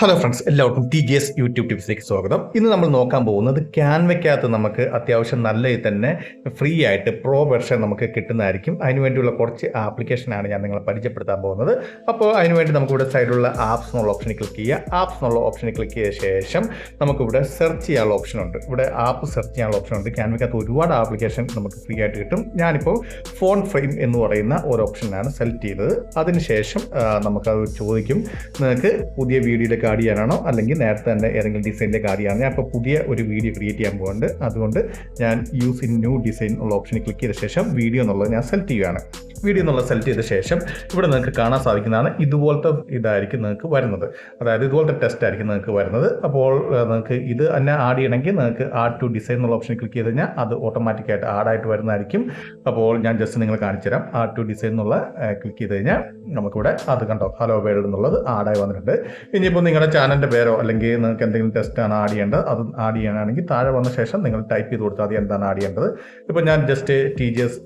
Hello friends എല്ലാവർക്കും T G S YouTube ടിപ്സിലേക്ക് സ്വാഗതം. ഇന്ന് നമ്മൾ നോക്കാൻ പോകുന്നത് ക്യാൻവയ്ക്കകത്ത് നമുക്ക് അത്യാവശ്യം നല്ല തന്നെ ഫ്രീ ആയിട്ട് പ്രോ വെർഷൻ നമുക്ക് കിട്ടുന്നതായിരിക്കും. അതിനുവേണ്ടിയുള്ള കുറച്ച് ആപ്ലിക്കേഷനാണ് ഞാൻ നിങ്ങളെ പരിചയപ്പെടുത്താൻ പോകുന്നത്. അപ്പോൾ അതിനുവേണ്ടി നമുക്കിവിടെ സൈഡിലുള്ള ആപ്സ് എന്നുള്ള ഓപ്ഷനിൽ ക്ലിക്ക് ചെയ്യുക. ആപ്സ് എന്നുള്ള ഓപ്ഷനിൽ ക്ലിക്ക് ചെയ്ത ശേഷം നമുക്കിവിടെ സെർച്ച് ചെയ്യാനുള്ള ഓപ്ഷനുണ്ട് ഇവിടെ ആപ്പ് സെർച്ച് ചെയ്യാനുള്ള ഓപ്ഷനുണ്ട് ക്യാൻവയ്ക്കകത്ത് ഒരുപാട് ആപ്ലിക്കേഷൻ നമുക്ക് ഫ്രീ ആയിട്ട് കിട്ടും. ഞാനിപ്പോൾ ഫോൺ ഫ്രെയിം എന്ന് പറയുന്ന ഒരു ഓപ്ഷനാണ് സെലക്ട് ചെയ്തത്. അതിനുശേഷം നമുക്കത് ചോദിക്കും. നിങ്ങൾക്ക് പുതിയ വീഡിയോയിലേക്ക് ആഡ് ചെയ്യാനാണോ അല്ലെങ്കിൽ നേരത്തെ തന്നെ ഏതെങ്കിലും ഡിസൈനിലേക്ക് ആഡ് ചെയ്യാനോ ഞാൻ ഇപ്പോൾ പുതിയ ഒരു വീഡിയോ ക്രിയേറ്റ് ചെയ്യാൻ പോകുന്നുണ്ട് അതുകൊണ്ട് ഞാൻ യൂസ് ഇൻ ന്യൂ ഡിസൈൻ ഉള്ള ഓപ്ഷനിൽ ക്ലിക്ക് ചെയ്ത ശേഷം വീഡിയോ എന്നുള്ളത് ഞാൻ സെലക്ട് ചെയ്യുകയാണ്. വീഡിയോ എന്നുള്ള സെലക്ട് ചെയ്ത ശേഷം ഇവിടെ നിങ്ങൾക്ക് കാണാൻ സാധിക്കുന്നതാണ് ഇതുപോലത്തെ ഇതായിരിക്കും നിങ്ങൾക്ക് വരുന്നത്. അതായത് ഇതുപോലത്തെ ടെസ്റ്റ് ആയിരിക്കും നിങ്ങൾക്ക് വരുന്നത്. അപ്പോൾ നിങ്ങൾക്ക് ഇത് തന്നെ ആഡ് ചെയ്യണമെങ്കിൽ നിങ്ങൾക്ക് ആഡ് ടു ഡിസൈൻ എന്നുള്ള ഓപ്ഷൻ ക്ലിക്ക് ചെയ്ത് കഴിഞ്ഞാൽ അത് ഓട്ടോമാറ്റിക്കായിട്ട് ആഡായിട്ട് വരുന്നതായിരിക്കും. അപ്പോൾ ഞാൻ ജസ്റ്റ് നിങ്ങൾ കാണിച്ചു തരാം. ആഡ് ടു ഡിസൈൻ എന്നുള്ള ക്ലിക്ക് ചെയ്ത് കഴിഞ്ഞാൽ നമുക്കിവിടെ അത് കണ്ടോ? ഹലോ വേൾഡ് എന്നുള്ളത് ആഡായി വന്നിട്ടുണ്ട്. ഇനിയിപ്പോൾ നിങ്ങളുടെ ചാനലിന്റെ പേരോ അല്ലെങ്കിൽ നിങ്ങൾക്ക് എന്തെങ്കിലും ടെസ്റ്റ് ആണ് ആഡ് ചെയ്യേണ്ടത് അത് ആഡ് ചെയ്യാനാണെങ്കിൽ താഴെ വന്ന ശേഷം നിങ്ങൾ ടൈപ്പ് ചെയ്ത് കൊടുത്താൽ അത് എന്താണ് ആഡ് ചെയ്യേണ്ടത്? ഇപ്പോൾ ഞാൻ just T G S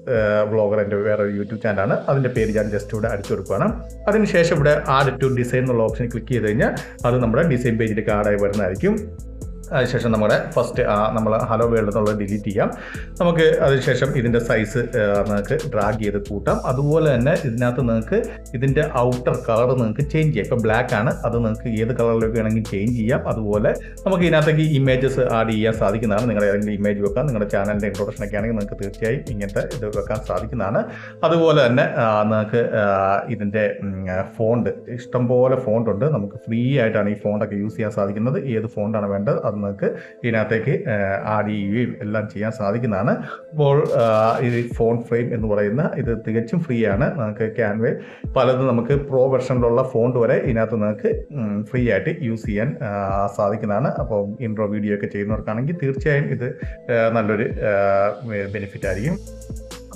vlogger എന്റെ വേറെ യൂട്യൂബ് ചാനലാണ് അതിന്റെ പേര് ഞാൻ ജസ്റ്റ് ഇവിടെ അടിച്ചു കൊടുക്കുകയാണ്. അതിനുശേഷം ഇവിടെ ആഡ് ടു ഡിസൈൻ എന്നുള്ള ഓപ്ഷൻ ക്ലിക്ക് ചെയ്ത് കഴിഞ്ഞാൽ അത് നമ്മുടെ ഡിസൈൻ പേജിലേക്ക് ആഡായി വരുന്നതായിരിക്കും. അതിനുശേഷം നമ്മുടെ ഫസ്റ്റ് ആ നമ്മൾ ഹലോ വേൾഡ് എന്നുള്ളത് ഡിലീറ്റ് ചെയ്യാം. നമുക്ക് അതിനുശേഷം ഇതിന്റെ സൈസ് നിങ്ങൾക്ക് ഡ്രാഗ് ചെയ്ത് കൂട്ടാം. അതുപോലെ തന്നെ ഇതിനകത്ത് നിങ്ങൾക്ക് ഇതിന്റെ ഔട്ടർ കളർ നിങ്ങൾക്ക് ചേഞ്ച് ചെയ്യാം. ഇപ്പോൾ ബ്ലാക്ക് ആണ്. അത് നിങ്ങൾക്ക് ഏത് കളറിലേക്ക് വേണമെങ്കിൽ ചേഞ്ച് ചെയ്യാം. അതുപോലെ നമുക്ക് ഇതിനകത്തേക്ക് ഇമേജസ് ആഡ് ചെയ്യാൻ സാധിക്കുന്നതാണ്. നിങ്ങളുടെ ഏതെങ്കിലും ഇമേജ് വെക്കാം. നിങ്ങളുടെ ചാനലിന്റെ ഇൻട്രൊഡക്ഷൻ ഒക്കെ ആണെങ്കിൽ നിങ്ങൾക്ക് തീർച്ചയായും ഇങ്ങനത്തെ ഇത് വെക്കാൻ സാധിക്കുന്നതാണ്. അതുപോലെ തന്നെ നിങ്ങൾക്ക് ഇതിന്റെ ഫോണ്ട് ഇഷ്ടംപോലെ ഫോണ്ട് ഉണ്ട്. നമുക്ക് ഫ്രീ ആയിട്ടാണ് ഈ ഫോണ്ടൊക്കെ യൂസ് ചെയ്യാൻ സാധിക്കുന്നത്. ഏത് ഫോണ്ടാണ് വേണ്ടത് അത് നിങ്ങൾക്ക് ഇതിനകത്തേക്ക് ആഡ് ചെയ്യുകയും എല്ലാം ചെയ്യാൻ സാധിക്കുന്നതാണ്. അപ്പോൾ ഈ ഫോൺ ഫ്രെയിം എന്ന് പറയുന്ന ഇത് തികച്ചും ഫ്രീ ആണ്. നമുക്ക് ക്യാൻവേ പലതും നമുക്ക് പ്രോ വെർഷനിലുള്ള ഫോണ്ട് വരെ ഇതിനകത്ത് നിങ്ങൾക്ക് ഫ്രീ ആയിട്ട് യൂസ് ചെയ്യാൻ സാധിക്കുന്നതാണ്. അപ്പോൾ ഇൻട്രോ വീഡിയോ ഒക്കെ ചെയ്യുന്നവർക്കാണെങ്കിൽ തീർച്ചയായും ഇത് നല്ലൊരു ബെനിഫിറ്റ് ആയിരിക്കും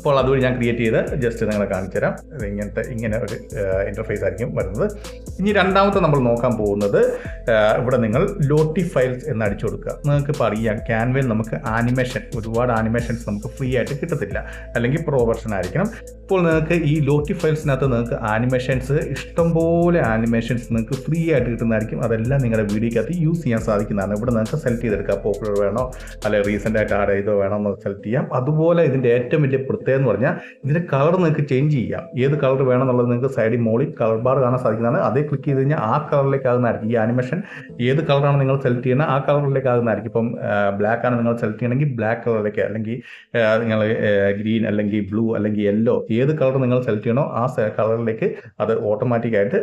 അപ്പോൾ അതുവഴി ഞാൻ ക്രിയേറ്റ് ചെയ്ത് ജസ്റ്റ് നിങ്ങളെ കാണിച്ചു തരാം. ഇങ്ങനത്തെ ഇങ്ങനെ ഒരു ഇന്റർഫേസ് ആയിരിക്കും വരുന്നത്. ഇനി രണ്ടാമത്തെ നമ്മൾ നോക്കാൻ പോകുന്നത് ഇവിടെ നിങ്ങൾ ലോട്ടി ഫയൽസ് എന്ന് അടിച്ചു കൊടുക്കുക. നിങ്ങൾക്ക് ഇപ്പോൾ അറിയാം ക്യാൻവയിൽ നമുക്ക് ആനിമേഷൻ ഒരുപാട് ആനിമേഷൻസ് നമുക്ക് ഫ്രീ ആയിട്ട് കിട്ടത്തില്ല. അല്ലെങ്കിൽ പ്രോ വെർഷൻ ആയിരിക്കണം. ഇപ്പോൾ നിങ്ങൾക്ക് ഈ ലോട്ടി ഫയൽസിനകത്ത് നിങ്ങൾക്ക് ആനിമേഷൻസ് ഇഷ്ടംപോലെ ആനിമേഷൻസ് നിങ്ങൾക്ക് ഫ്രീ ആയിട്ട് കിട്ടുന്നതായിരിക്കും. അതെല്ലാം നിങ്ങളുടെ വീഡിയോക്കകത്ത് യൂസ് ചെയ്യാൻ സാധിക്കുന്നതാണ്. ഇവിടെ നിങ്ങൾക്ക് സെലക്ട് ചെയ്തെടുക്കാം പോപ്പുലർ വേണോ അല്ലെ റീസെന്റ് ആയിട്ട് ആഡ് ചെയ്തോ വേണോ എന്ന് സെലക്ട് ചെയ്യാം. അതുപോലെ ഇതിന്റെ ഏറ്റവും വലിയ പ്രത്യേകത എന്ന് പറഞ്ഞാൽ ഇതിന്റെ കളർ നിങ്ങൾക്ക് ചേഞ്ച് ചെയ്യാം. ഏത് കളർ വേണമെന്നുള്ളത് നിങ്ങൾക്ക് സൈഡിൽ മോളിൽ കളർ ബാർ കാണാൻ സാധിക്കുന്നതാണ്. അതേ ക്ലിക്ക് ചെയ്ത് കഴിഞ്ഞാൽ ആ കളറിലേക്ക് ആകുന്നതായിരിക്കും. ഈ ആനിമേഷൻ ഏത് കളറാണ് നിങ്ങൾ സെലക്ട് ചെയ്യുന്നത് ആ കളറിലേക്ക് ആകുന്നതായിരിക്കും. ഇപ്പം ബ്ലാക്ക് ആണ് നിങ്ങൾ സെലക്ട് ചെയ്യണമെങ്കിൽ ബ്ലാക്ക് കളറിലേക്ക് അല്ലെങ്കിൽ നിങ്ങൾ ഗ്രീൻ അല്ലെങ്കിൽ ബ്ലൂ അല്ലെങ്കിൽ യെല്ലോ ഏത് കളർ നിങ്ങൾ സെലക്ട് ചെയ്യണോ ആ കളറിലേക്ക് അത് ഓട്ടോമാറ്റിക്കായിട്ട്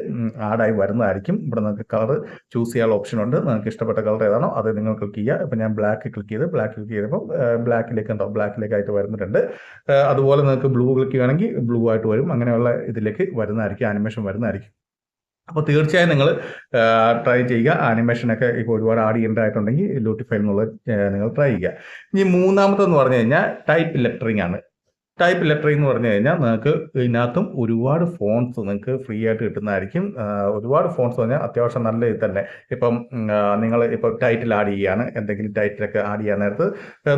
ആഡായി വരുന്നതായിരിക്കും. ഇവിടെ നിങ്ങൾക്ക് കളർ ചൂസ് ചെയ്യാനുള്ള ഓപ്ഷൻ ഉണ്ട്. നിങ്ങൾക്ക് ഇഷ്ടപ്പെട്ട കളർ ഏതാണോ അത് നിങ്ങൾ ക്ലിക്ക് ചെയ്യുക. ഇപ്പം ഞാൻ ബ്ലാക്ക് ക്ലിക്ക് ചെയ്ത് ബ്ലാക്ക് ക്ലിക്ക് ചെയ്തപ്പോൾ ബ്ലാക്കിലേക്ക് ഉണ്ടോ? ബ്ലാക്കിലേക്കായിട്ട് വരുന്നിട്ടുണ്ട് അതുപോലെ നിങ്ങൾക്ക് ബ്ലൂ ക്ലിക്ക് ചെയ്യുകയാണെങ്കിൽ ബ്ലൂ ആയിട്ട് വരും. അങ്ങനെയുള്ള ഇതിലേക്ക് വരുന്നതായിരിക്കും ആനിമേഷൻ വരുന്നതായിരിക്കും. അപ്പോൾ തീർച്ചയായും നിങ്ങൾ ട്രൈ ചെയ്യുക. ആനിമേഷനൊക്കെ ഇപ്പോൾ ഒരുപാട് ആഡ് ചെയ്യേണ്ടതായിട്ടുണ്ടെങ്കിൽ ലൂട്ടിഫൈ എന്നുള്ളത് നിങ്ങൾ ട്രൈ ചെയ്യുക. ഇനി മൂന്നാമത്തെന്ന് പറഞ്ഞു കഴിഞ്ഞാൽ ടൈപ്പ് ലെറ്ററിംഗ് ആണ്. ടൈപ്പ് ലെറ്ററിംഗ് എന്ന് പറഞ്ഞു കഴിഞ്ഞാൽ നിങ്ങൾക്ക് ഇതിനകത്തും ഒരുപാട് ഫോൺസ് നിങ്ങൾക്ക് ഫ്രീ ആയിട്ട് കിട്ടുന്നതായിരിക്കും. ഒരുപാട് ഫോൺസ് പറഞ്ഞാൽ അത്യാവശ്യം നല്ല ഇത് തന്നെ. ഇപ്പം നിങ്ങൾ ഇപ്പോൾ ടൈറ്റിൽ ആഡ് ചെയ്യുകയാണ്. എന്തെങ്കിലും ടൈറ്റിലൊക്കെ ആഡ് ചെയ്യാൻ നേരത്ത്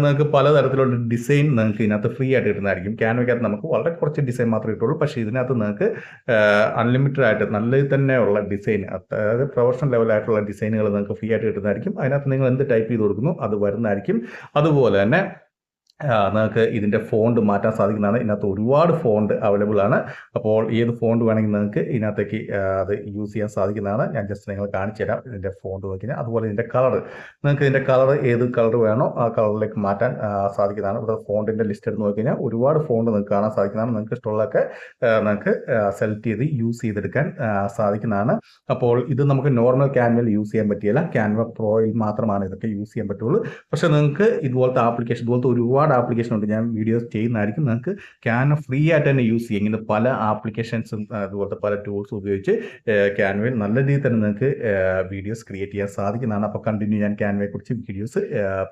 നിങ്ങൾക്ക് പലതരത്തിലുള്ള ഡിസൈൻ നിങ്ങൾക്ക് ഇതിനകത്ത് ഫ്രീ ആയിട്ട് കിട്ടുന്നതായിരിക്കും. ക്യാൻവയ്ക്കകത്ത് നമുക്ക് വളരെ കുറച്ച് ഡിസൈൻ മാത്രമേ കിട്ടുള്ളൂ. പക്ഷേ ഇതിനകത്ത് നിങ്ങൾക്ക് അൺലിമിറ്റഡ് ആയിട്ട് നല്ല തന്നെയുള്ള ഡിസൈൻ അതായത് പ്രൊഫഷണൽ ലെവലായിട്ടുള്ള ഡിസൈനുകൾ നിങ്ങൾക്ക് ഫ്രീ ആയിട്ട് കിട്ടുന്നതായിരിക്കും. അതിനകത്ത് നിങ്ങൾ എന്ത് ടൈപ്പ് ചെയ്ത് കൊടുക്കുന്നു അത് വരുന്നതായിരിക്കും. അതുപോലെ തന്നെ നിങ്ങൾക്ക് ഇതിന്റെ ഫോണ്ട് മാറ്റാൻ സാധിക്കുന്നതാണ്. ഇതിനകത്ത് ഒരുപാട് ഫോണ്ട് അവൈലബിൾ ആണ്. അപ്പോൾ ഏത് ഫോണ്ട് വേണമെങ്കിൽ നിങ്ങൾക്ക് ഇതിനകത്തേക്ക് അത് യൂസ് ചെയ്യാൻ സാധിക്കുന്നതാണ്. ഞാൻ ജസ്റ്റ് നിങ്ങൾ കാണിച്ചു തരാം ഇതിന്റെ ഫോണ്ട് നോക്കിയാൽ അതുപോലെ ഇതിന്റെ കളർ നിങ്ങൾക്ക് ഇതിന്റെ കളർ ഏത് കളർ വേണോ ആ കളറിലേക്ക് മാറ്റാൻ സാധിക്കുന്നതാണ്. ഇവിടെ ഫോണ്ടിന്റെ ലിസ്റ്റ് എടുത്ത് നോക്കി കഴിഞ്ഞാൽ ഒരുപാട് ഫോണ്ട് നിങ്ങൾക്ക് കാണാൻ സാധിക്കുന്നതാണ്. നിങ്ങൾക്ക് ഇഷ്ടമുള്ളതൊക്കെ നിങ്ങൾക്ക് സെലക്ട് ചെയ്ത് യൂസ് ചെയ്തെടുക്കാൻ സാധിക്കുന്നതാണ്. അപ്പോൾ ഇത് നമുക്ക് നോർമൽ ക്യാൻവയിൽ യൂസ് ചെയ്യാൻ പറ്റിയില്ല. ക്യാൻവ പ്രോയിൽ മാത്രമാണ് ഇതൊക്കെ യൂസ് ചെയ്യാൻ പറ്റുള്ളൂ. പക്ഷേ നിങ്ങൾക്ക് ഇതുപോലത്തെ ആപ്ലിക്കേഷൻ ഇതുപോലത്തെ ഒരുപാട് ആപ്ലിക്കേഷൻ ഉണ്ട്. ഞാൻ വീഡിയോസ് ചെയ്യുന്നതായിരിക്കും. നിങ്ങൾക്ക് ക്യാൻവ ഫ്രീ ആയിട്ട് തന്നെ യൂസ് ചെയ്യും. ഇങ്ങനെ പല ആപ്ലിക്കേഷൻസും അതുപോലത്തെ പല ടൂൾസും ഉപയോഗിച്ച് ക്യാൻവയിൽ നല്ല രീതിയിൽ തന്നെ നിങ്ങൾക്ക് വീഡിയോസ് ക്രിയേറ്റ് ചെയ്യാൻ സാധിക്കുന്നതാണ്. അപ്പോൾ കണ്ടിന്യൂ ഞാൻ ക്യാൻവയെ കുറിച്ച് വീഡിയോസ്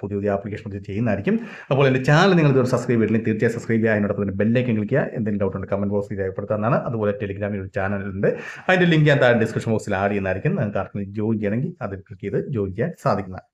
പുതിയ പുതിയ ആപ്ലിക്കേഷൻ കുറിച്ച് ചെയ്യുന്നതായിരിക്കും. അപ്പോൾ എന്റെ ചാനൽ നിങ്ങൾ ഇതുവരെ സബ്സ്ക്രൈബ് ചെയ്തില്ലെങ്കിൽ തീർച്ചയായും സബ്സ്ക്രൈബ് ചെയ്യുക. അതിനോടൊപ്പം തന്നെ ബെല്ലേക്ക് ക്ലിക്ക് ചെയ്യുക. എന്തെങ്കിലും ഡൗട്ട് ഉണ്ട് കമന്റ് ബോക്സിൽ രേഖപ്പെടുത്താനാണ് അതുപോലെ ടെലിഗ്രാമിൽ ഒരു ചാനലുണ്ട് അതിന്റെ ലിങ്ക് ഞാൻ താഴെ ഡിസ്ക്രിപ്ഷൻ ബോക്സിൽ ആഡ് ചെയ്യുന്നതായിരിക്കും. നിങ്ങൾക്ക് ആർക്കും ജോയിൻ ചെയ്യണമെങ്കിൽ അതിൽ ക്ലിക്ക് ചെയ്ത് ജോയിൻ ചെയ്യാൻ സാധിക്കുന്നതാണ്.